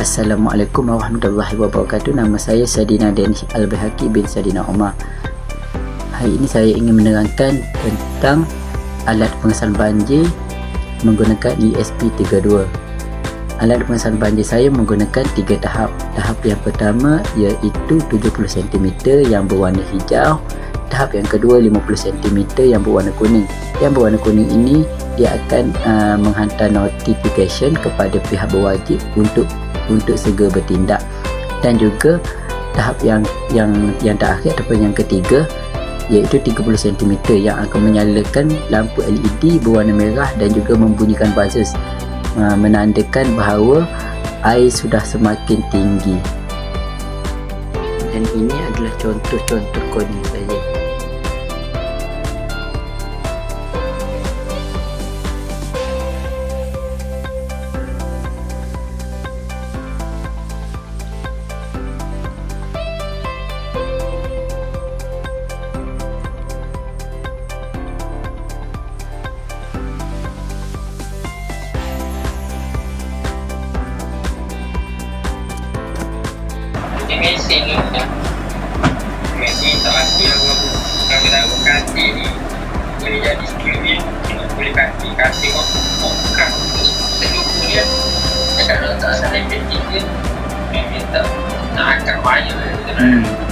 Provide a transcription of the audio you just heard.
Assalamualaikum warahmatullahi wabarakatuh. Nama saya Sadina Danish Al-Bahaki bin Sadina Omar. Hari ini saya ingin menerangkan tentang alat pengesalan banjir menggunakan ESP32 Alat pengesalan banjir saya menggunakan tiga tahap. Tahap yang pertama iaitu 70 cm yang berwarna hijau. Tahap yang kedua 50 cm yang berwarna kuning. Yang berwarna kuning ini dia akan uh, menghantar notification kepada pihak berwajib untuk untuk segera bertindak. Dan juga tahap yang yang yang terakhir ataupun yang ketiga iaitu 30 cm yang akan menyalakan lampu LED berwarna merah dan juga membunyikan buzzers uh, menandakan bahawa air sudah semakin tinggi. Dan ini adalah contoh-contoh saya Dia mesin ya. Mesin tak lagi lah gua Kadang-kadang kasi ni Boleh jadi screen Boleh kau bukan Sejuk dia Dia letak sana Mesin dia tak Nak angkat wire gitu kan hmm.